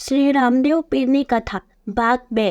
શ્રી રામદેવ પીરની કથા, ભાગ બે,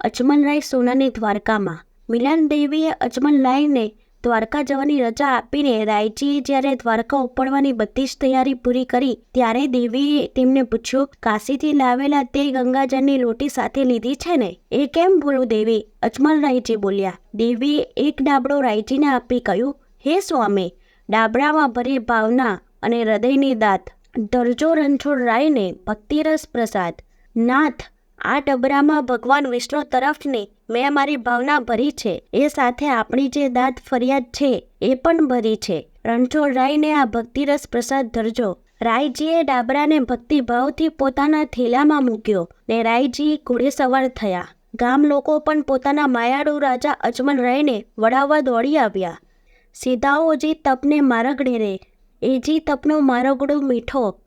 અજમલરાય સોનાની દ્વારકામાં. મિલાન દેવીએ અજમલરાયને દ્વારકા જવાની રજા આપીને રાયજીએ જ્યારે દ્વારકા ઉપડવાની બધી જ તૈયારી પૂરી કરી, ત્યારે દેવીએ તેમને પૂછ્યું, કાશીથી લાવેલા તે ગંગાજળની લોટી સાથે લીધી છે ને? એ કેમ ભૂલું દેવી? અચમનરાયજી બોલ્યા, દેવીએ એક ડાબડો રાયજીને આપી કહ્યું, હે સ્વામી ડાબડામાં ભરી ભાવના અને હૃદયની દાત દરજો રણછોડ રાયને ભક્તિરસ પ્રસાદ. નાથ, આ ડબરામાં ભગવાન વિષ્ણુ તરફની મેં મારી ભાવના ભરી છે. એ સાથે આપણી જે દાંત ફરિયાદ છે, એ પણ ભરી છે. રણછોડ રાયને આ ભક્તિરસ પ્રસાદ ધરજો. રાયજીએ ડાબરાને ભક્તિભાવથી પોતાના થેલામાં મૂક્યો ને રાયજી ઘોડે સવાર થયા. ગામ લોકો પણ પોતાના માયાળુ રાજા અજમલ રાયને વડાવવા દોડી આવ્યા. સીધાઓજી તપને મારગડે રે એજી તપનો મારગડો મીઠો,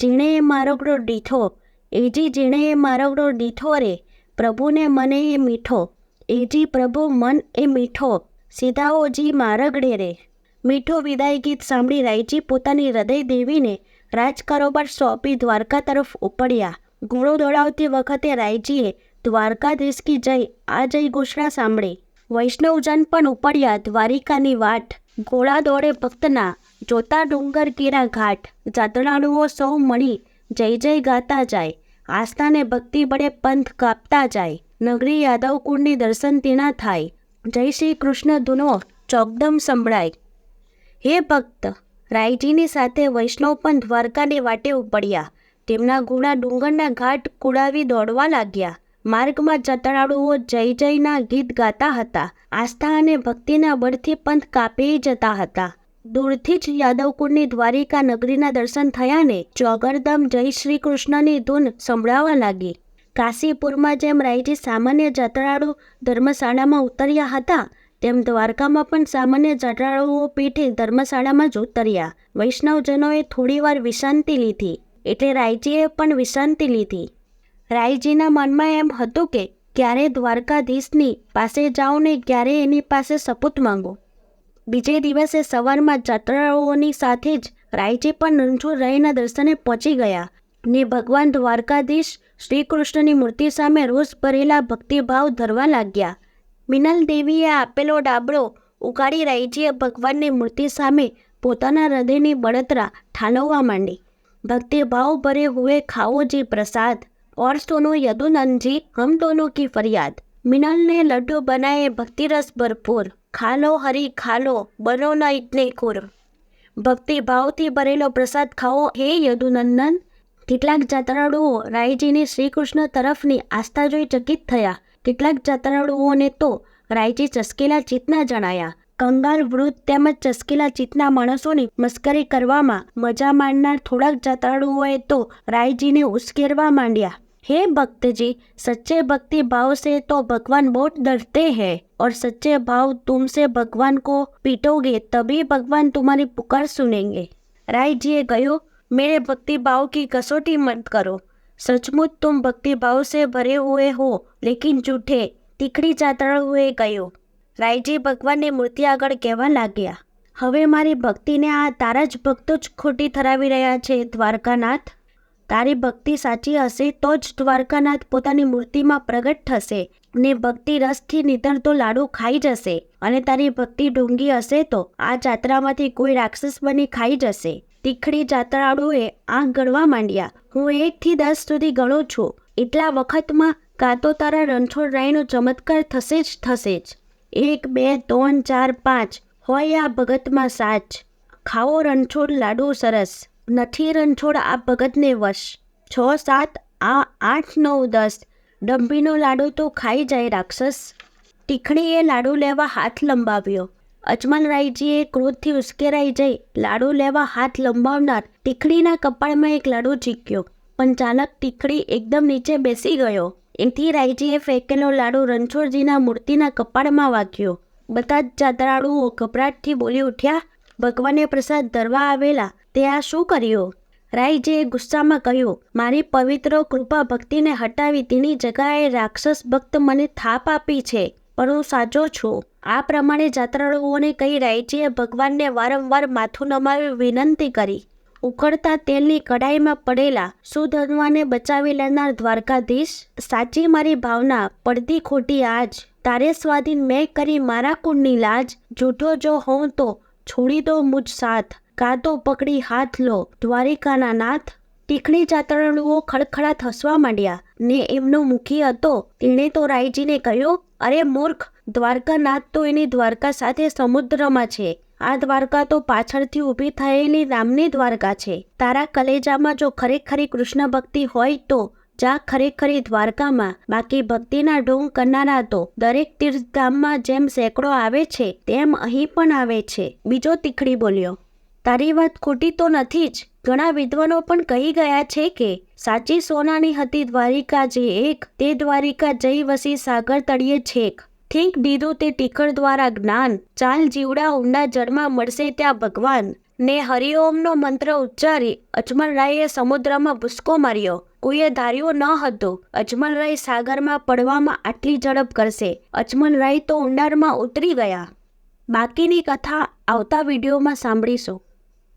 જીણે એ મારગડો દીઠો એજી જીણે એ મારગડો દીઠો રે, પ્રભુને મને એ મીઠો, એજી પ્રભુ મન એ મીઠો સીધાઓજી મારગડે રે. મીઠો વિદાય ગીત સાંભળી રાયજી પોતાની હૃદય દેવીને રાજકારોબાર સોંપી દ્વારકા તરફ ઉપડ્યા. ઘોડો દોડાવતી વખતે રાયજીએ દ્વારકાધીશ કી જય આ જય ઘોષણા સાંભળી. વૈષ્ણવજન પણ ઉપડ્યા દ્વારિકાની વાટ. ઘોડા દોડે ભક્તના જોતા ડુંગર કીરા ઘાટ જાતરાળુઓ સૌ મળી જય જય ગાતા જાય, આસ્થાને ભક્તિ બળે પંથ કાપતા જાય, નગરી યાદવ કુંડની દર્શન તીણા થાય, જય શ્રી કૃષ્ણ ધૂનો ચોકદમ સંભળાય. હે ભક્ત, રાયજીની સાથે વૈષ્ણવ પણ દ્વારકાની વાટે ઉપડ્યા, તેમના ગુણા ડુંગરના ઘાટ કુડાવી દોડવા લાગ્યા, માર્ગમાં જતરાળુઓ જય જયના ગીત ગાતા હતા, આસ્થા અને ભક્તિના બળથી પંથ કાપી જતા હતા. દૂરથી જ યાદવકુળની દ્વારિકા નગરીના દર્શન થયા ને ચોગરદમ જય શ્રી કૃષ્ણની ધૂન સંભળાવા લાગી. કાશીપુરમાં જેમ રાયજી સામાન્ય જતરાળુ ધર્મશાળામાં ઉતર્યા હતા, તેમ દ્વારકામાં પણ સામાન્ય જતરાળુઓ પીઠે ધર્મશાળામાં જ ઉતર્યા. વૈષ્ણવજનોએ થોડીવાર વિશાંતિ લીધી, એટલે રાયજીએ પણ વિશાંતિ લીધી. રાયજીના મનમાં એમ હતું કે, ક્યારે દ્વારકાધીશની પાસે જાઓ ને ક્યારે એની પાસે સપૂત માંગો? બીજે દિવસે સવારમાં જાત્રાળુઓની સાથે જ રાયજી પણ રણછોડરાયના દર્શને પહોંચી ગયા ને ભગવાન દ્વારકાધીશ શ્રીકૃષ્ણની મૂર્તિ સામે રોષ ભરેલા ભક્તિભાવ ધરવા લાગ્યા. મિનલ દેવીએ આપેલો ડાબડો ઉકાળી રાયજીએ ભગવાનની મૂર્તિ સામે પોતાના હૃદયની બળતરા ઠાલવવા માંડી. ભક્તિભાવ ભરે હુએ ખાઓ જે પ્રસાદ, ઓર સોનો યદુનંદજી, હમ દોનો કી ફરિયાદ. મિનલને લડ્ડુ બનાએ ભક્તિરસ ભરપૂર ખાલો હરી ખાલો, બનો ના એટલે ખોર ભક્તિભાવથી ભરેલો પ્રસાદ ખાઓ હે યદુનંદન. કેટલાક જાત્રાળુઓ રાયજીની શ્રીકૃષ્ણ તરફની આસ્થા જોઈ ચકિત થયા. કેટલાક જાત્રાળુઓને તો રાયજી ચસકેલા ચિતના જણાયા. કંગાલ વૃદ્ધ તેમજ ચસકેલા ચિત્તના માણસોની મસ્કરી કરવામાં મજા માણનાર થોડાક જાત્રાળુઓએ તો રાયજીને ઉશ્કેરવા માંડ્યા. हे भक्त जी सच्चे भक्ति भाव से तो भगवान बहुत डरते हैं और सच्चे भाव तुमसे भगवान को पीटोगे तभी भगवान तुम्हारी पुकार सुनेंगे राय जी गयो मेरे भक्ति भाव की कसौटी मत करो सचमुच तुम भक्ति भाव से भरे हुए हो लेकिन झूठे તીખડી ચાતરળુએ કહ્યું રાયજી ભગવાનની મૂર્તિ આગળ કહેવા લાગ્યા હવે મારી ભક્તિને આ તારા જ ભક્તો જ ખોટી ઠરાવી રહ્યા છે દ્વારકાનાથ તારી ભક્તિ સાચી હશે તો જ દ્વારકાનાથ પોતાની મૂર્તિમાં પ્રગટ થશે. ને ભક્તિ રસથી નિતરતો લાડુ ખાઈ જશે અને તારી ભક્તિ ડુંગી હશે તો આ જાત્રામાંથી કોઈ રાક્ષસ બની ખાઈ જશે. તીખડી જાત્રાળુએ આંખ ગણવા માંડ્યા. હું એકથી દસ સુધી ગણું છું. એટલા વખતમાં કાં તો તારા રણછોડ રાયનો ચમત્કાર થશે જ થશે જ. એક, બે, ત્રણ, ચાર, પાંચ. હોય આ ભગતમાં સાચ. ખાઓ રણછોડ લાડુ સરસ. નથી રણછોડ આ ભગતને વશ. છ, સાત, આ, આઠ, નવ, દસ. ડંભીનો લાડુ તો ખાઈ જાય રાક્ષસ. ટીખડીએ લાડુ લેવા હાથ લંબાવ્યો. અજમલરાયજીએ ક્રોધથી ઉશ્કેરાઈ જઈ લાડુ લેવા હાથ લંબાવનાર તીખડીના કપાળમાં એક લાડુ ચીક્યો. પણ ચાલક ટીખડી એકદમ નીચે બેસી ગયો. એથી રાયજીએ ફેંકેલો લાડુ રણછોડજીના મૂર્તિના કપાળમાં વાગ્યો. બધા જ જાત્રાળુઓ ગભરાટથી બોલી ઉઠ્યા, ભગવાને પ્રસાદ ધરવા આવેલા. તે આ શું કર્યું? રાયજીએ ગુસ્સામાં કહ્યું, મારી પવિત્ર કૃપા ભક્તિને હટાવી તેની જગાએ રાક્ષસ ભક્ત મને થાપ આપી છે, પણ હું સાચો છું. આ પ્રમાણે જાત્રાળુઓને કહી રાયજીએ ભગવાનને વારંવાર માથું નમાવી વિનંતી કરી. ઉકળતા તેલની કડાઈમાં પડેલા સુધનવાને બચાવી લેનાર દ્વારકાધીશ, સાચી મારી ભાવના, પડતી ખોટી આજ. તારે સ્વાધીન મેં કરી મારા કુંડની લાજ. જૂઠો જો હોઉં તો છોડી દો મુજ સાથ. કાં તો પકડી હાથ લો. દ્વારિકાના નાથ તીખણી ચાતરણુઓ ખડખડાટ હસવા માંડ્યા. ને એમનો મુખી હતો. તેણે તો રાયજીને કહ્યું, અરે મૂર્ખ દ્વારકાનાથ તો એની દ્વારકા સાથે સમુદ્રમાં છે. આ દ્વારકા તો પાછળથી ઊભી થયેલી રામની દ્વારકા છે. તારા કલેજામાં જો ખરેખરી કૃષ્ણ ભક્તિ હોય તો જા ખરેખરી દ્વારકામાં. બાકી ભક્તિના ઢોંગ કરનારા તો દરેક તીર્થધામમાં જેમ સેંકડો આવે છે, તેમ અહીં પણ આવે છે. બીજો તીખડી બોલ્યો તારી વાત ખોટી તો નથી જ. ઘણા વિદ્વાનો પણ કહી ગયા છે કે સાચી સોનાની હતી દ્વારિકા જે એક, તે દ્વારિકા જઈ વસી સાગર તળિયે છેક. થીંક દીધું તે ટીકર દ્વારા જ્ઞાન. ચાલ જીવડા ઊંડા જળમાં મળશે ત્યાં ભગવાન. ને હરિઓમનો મંત્ર ઉચ્ચારી અજમલરાયે સમુદ્રમાં ભૂસકો માર્યો. કોઈએ ધાર્યું ન હતું. અજમલરાય સાગરમાં પડવામાં આટલી ઝડપ કરશે. અજમલરાય તો ઊંડાણમાં ઉતરી ગયા. બાકીની કથા આવતા વિડીયોમાં સાંભળીશું.